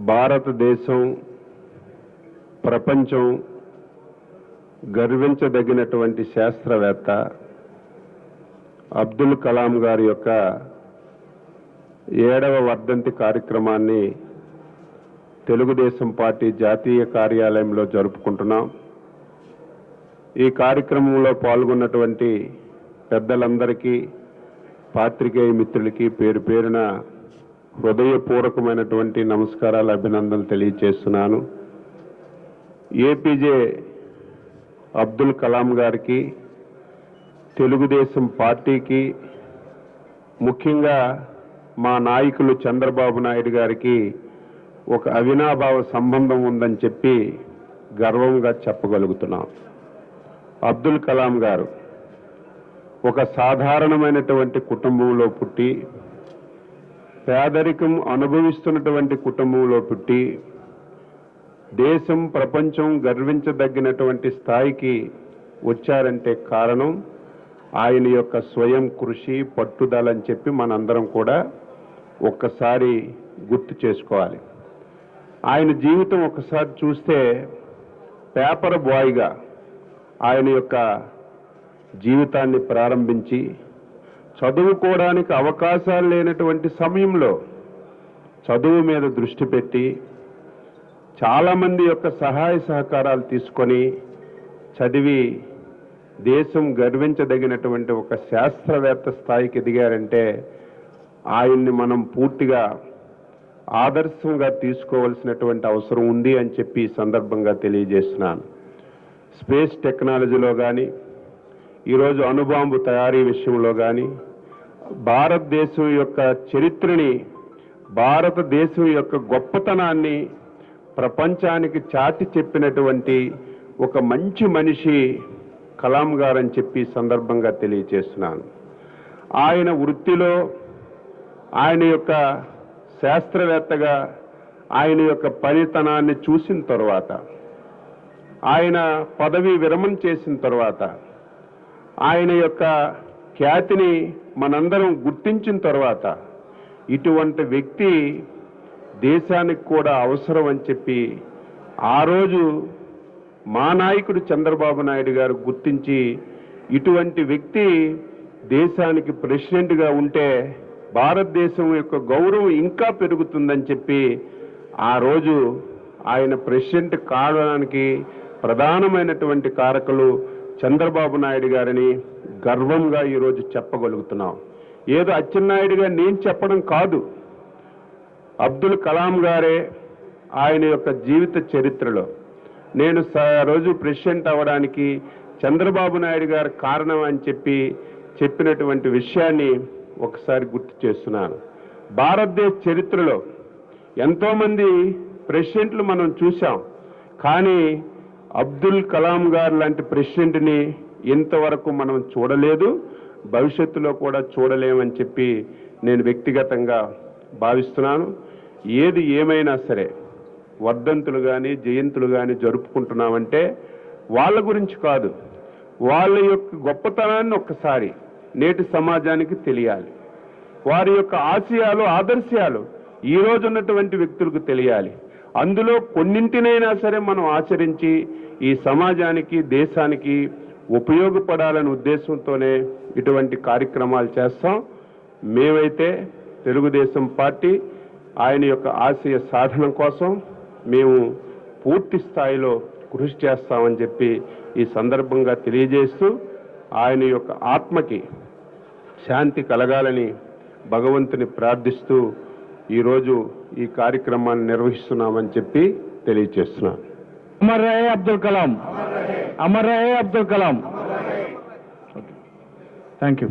భారతదేశం ప్రపంచం గర్వించదగినటువంటి శాస్త్రవేత్త అబ్దుల్ కలాం గారి యొక్క ఏడవ వర్ధంతి కార్యక్రమాన్ని తెలుగుదేశం పార్టీ జాతీయ కార్యాలయంలో జరుపుకుంటున్నాం. ఈ కార్యక్రమంలో పాల్గొన్నటువంటి పెద్దలందరికీ పాత్రికేయ మిత్రులకి పేరు పేరున హృదయపూర్వకమైనటువంటి నమస్కారాలు అభినందనలు తెలియజేస్తున్నాను ఏపీజే అబ్దుల్ కలాం గారికి తెలుగుదేశం పార్టీకి ముఖ్యంగా మా నాయకులు చంద్రబాబు నాయుడు గారికి ఒక అవినాభావ సంబంధం ఉందని చెప్పి గర్వంగా చెప్పగలుగుతున్నాం. అబ్దుల్ కలాం గారు ఒక సాధారణమైనటువంటి కుటుంబంలో పుట్టి పేదరికం అనుభవిస్తున్నటువంటి కుటుంబంలో పుట్టి దేశం ప్రపంచం గర్వించదగినటువంటి స్థాయికి వచ్చారంటే కారణం ఆయన యొక్క స్వయం కృషి పట్టుదల అని చెప్పి మనందరం కూడా ఒక్కసారి గుర్తు చేసుకోవాలి. ఆయన జీవితం ఒకసారి చూస్తే పేపర్ బాయ్గా ఆయన యొక్క జీవితాన్ని ప్రారంభించి చదువుకోవడానికి అవకాశాలు లేనటువంటి సమయంలో చదువు మీద దృష్టి పెట్టి చాలామంది యొక్క సహాయ సహకారాలు తీసుకొని చదివి దేశం గర్వించదగినటువంటి ఒక శాస్త్రవేత్త స్థాయికి ఎదిగారంటే ఆయన్ని మనం పూర్తిగా ఆదర్శంగా తీసుకోవాల్సినటువంటి అవసరం ఉంది అని చెప్పి సందర్భంగా తెలియజేస్తున్నాను. స్పేస్ టెక్నాలజీలో కానీ ఈరోజు అణుబాంబు తయారీ విషయంలో కానీ భారతదేశం యొక్క చరిత్రని భారతదేశం యొక్క గొప్పతనాన్ని ప్రపంచానికి చాటి చెప్పినటువంటి ఒక మంచి మనిషి కలాం గారని చెప్పి సందర్భంగా తెలియజేస్తున్నాను. ఆయన వృత్తిలో ఆయన యొక్క శాస్త్రవేత్తగా ఆయన యొక్క పనితనాన్ని చూసిన తర్వాత ఆయన పదవి విరమణ చేసిన తర్వాత ఆయన యొక్క ఖ్యాతిని మనందరం గుర్తించిన తర్వాత ఇటువంటి వ్యక్తి దేశానికి కూడా అవసరం అని చెప్పి ఆ రోజు మా నాయకుడు చంద్రబాబు నాయుడు గారు గుర్తించి ఇటువంటి వ్యక్తి దేశానికి ప్రెసిడెంట్గా ఉంటే భారతదేశం యొక్క గౌరవం ఇంకా పెరుగుతుందని చెప్పి ఆ రోజు ఆయన ప్రెసిడెంట్ కావడానికి ప్రధానమైనటువంటి కారకులు చంద్రబాబు నాయుడు గారిని గర్వంగా ఈరోజు చెప్పగలుగుతున్నాం. ఏదో అచ్చెన్నాయుడుగా నేను చెప్పడం కాదు. అబ్దుల్ కలాం గారే ఆయన యొక్క జీవిత చరిత్రలో. నేను స- రోజు ప్రెసిడెంట్ అవ్వడానికి చంద్రబాబు నాయుడు గారు కారణం అని చెప్పి చెప్పినటువంటి విషయాన్ని ఒకసారి గుర్తు చేస్తున్నాను. భారతదేశ చరిత్రలో ఎంతోమంది ప్రెసిడెంట్లు మనం చూసాం కానీ అబ్దుల్ కలాం గారు లాంటి ప్రెసిడెంట్ని ఇంతవరకు మనం చూడలేదు భవిష్యత్తులో కూడా చూడలేమని చెప్పి నేను వ్యక్తిగతంగా భావిస్తున్నాను. ఏది ఏమైనా సరే వర్ధంతులు కానీ జయంతులు కానీ జరుపుకుంటున్నామంటే వాళ్ళ గురించి కాదు వాళ్ళ యొక్క గొప్పతనాన్ని ఒక్కసారి నేటి సమాజానికి తెలియాలి. వారి యొక్క ఆశయాలు ఆదర్శాలు ఈ రోజు ఉన్నటువంటి వ్యక్తులకు తెలియాలి. అందులో కొన్నింటినైనా సరే మనం ఆచరించి ఈ సమాజానికి దేశానికి ఉపయోగపడాలనే ఉద్దేశంతోనే ఇటువంటి కార్యక్రమాలు చేస్తాం. మేమైతే తెలుగుదేశం పార్టీ ఆయన యొక్క ఆశయ సాధన కోసం మేము పూర్తి స్థాయిలో కృషి చేస్తామని చెప్పి ఈ సందర్భంగా తెలియజేస్తూ ఆయన యొక్క ఆత్మకి శాంతి కలగాలని భగవంతుని ప్రార్థిస్తూ ఈరోజు ఈ కార్యక్రమాన్ని నిర్వహిస్తున్నామని చెప్పి తెలియజేస్తున్నా అబ్దుల్ కలాం. అమర్ అబ్దుల్ కలాం. Thank you